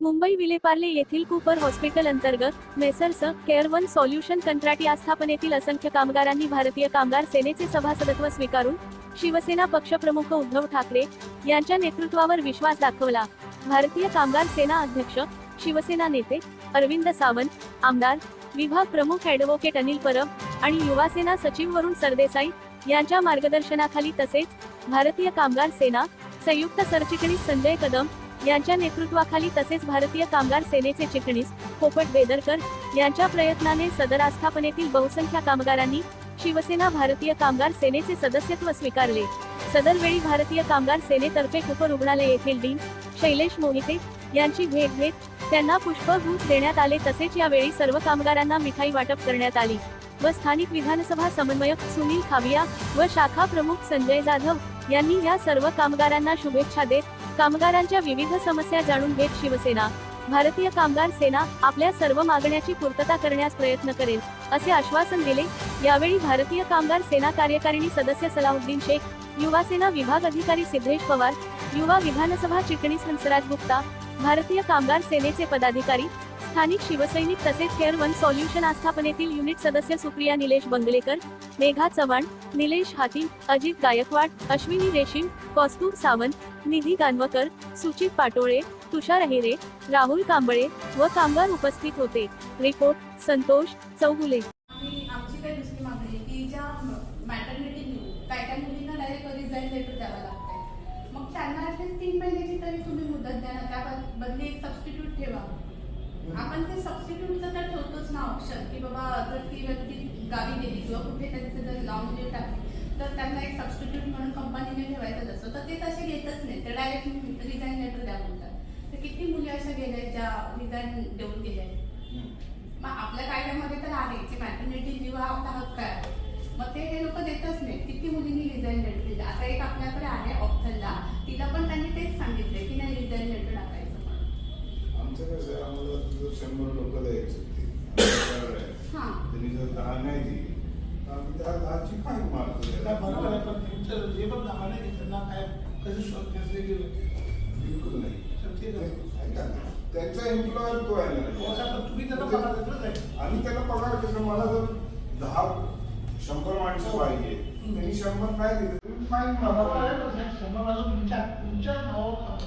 मुंबई विलेपार्ले येथील Cooper hospital अंतर्गत Messrs care one solution कंत्राटी आस्थापनेतील असंख्य कामगारांनी भारतीय कामगार सेनेचे सभासदत्व स्वीकारून शिवसेना पक्षप्रमुख उद्धव ठाकरे यांच्या नेतृत्वावर विश्वास दाखवला. भारतीय कामगार सेना अध्यक्ष शिवसेना नेते अरविंद सावंत आमदार विभाग प्रमुख ॲडव्होकेट अनिल परब आणि युवासेना सचिव वरुण सरदेसाई यांच्या मार्गदर्शनाखाली तसेच भारतीय कामगार सेना संयुक्त सरचिटणीस संजय कदम यांच्या नेतृत्वाखाली तसेच भारतीय कामगार सेनेचे चिटणीस पोपट बेदरकर यांच्या प्रयत्नाने सदर आस्थापनेतील बहुसंख्य कामगारांनी शिवसेना भारतीय कामगार सेनेचे सदस्यत्व स्वीकारले. सदर वेळी भारतीय कामगार सेनेतर्फे उपरुग्णालय रुग्णालय येथील डीन शैलेश मोहिते यांची भेट घेत त्यांना पुष्पगुच्छ देण्यात आले. तसेच यावेळी सर्व कामगारांना मिठाई वाटप करण्यात आली. व स्थानिक विधानसभा समन्वयक सुनील खाविया व शाखा प्रमुख संजय जाधव यांनी या सर्व कामगारांना शुभेच्छा देत कामगारांच्या विविध समस्या जाणून घेत शिवसेना भारतीय कामगार सेना आपल्या सर्व मागण्याची पूर्तता करण्यास प्रयत्न करेल असे आश्वासन दिले. यावेळी भारतीय कामगार सेना कार्यकारिणी सदस्य सलाहुद्दीन शेख युवा सेना विभाग अधिकारी सिद्धेश पवार युवा विधानसभा चिटणीस हंसराज गुप्ता भारतीय कामगार सेनेचे पदाधिकारी स्थानिक शिवसैनिक तसेच केअर वन सॉल्युशन आस्थापनेतील युनिट सदस्य सुप्रिया निलेश बंगलेकर मेघा चव्हाण निलेश हाती अजित गायकवाड अश्विनी रेशीम कौस्तुभ सावंत निधी गानवकर सुचित पाटोळे तुषार अहिरे राहुल कांबळे व कामगार उपस्थित होते. रिपोर्ट संतोष चौगुले. मग त्यांना तीन महिन्याची तरी तुम्ही मुदत द्या ना त्या बदली एक सबस्टिट्यूट ठेवा. आपण ते सबस्टिट्यूटचं तर ठेवतोच ना ऑप्शन की बाबा जर ती व्यक्ती गावी गेली किंवा कुठे त्यांचे जर लावून देऊ टाकली तर त्यांना एक सबस्टिट्यूट म्हणून कंपनीने ठेवायचं असतं तर ते तसे घेतच नाही ते डायरेक्ट रिझाईन लेटर द्या म्हणतात तर किती मुली अशा गेल्या आहेत ज्या रिझाईन देऊन गेल्या? आहेत मग आपल्या कायद्यामध्ये तर आहे की मॅटर्निटी लिव्ह हा आपला हक्क आहे. मग ते हे लोक देतच नाही किती मुलींनी रिझाईन लेटर दिलं आता एक शंभर लोक द्यायचे. हां. त्यांनी जर दहा नाही दिली तर आम्ही त्या दहाची फाईन मारतो नाही, त्याला. बरोबर आहे, पण तुमचं जे पण नाव आहे त्यांना काय बिलकुल नाही. ऐका त्यांचा एम्प्लॉयर तो आहे हो, ना तुम्ही त्यांना पगार देत नाही. आणि त्याला पगार कसं? मला जर दहा शंभर माणसं पाहिजे त्यांनी शंभर नाही दिले तुम्ही फाईन शंभर माणसं तुमच्या तुमच्या नावावर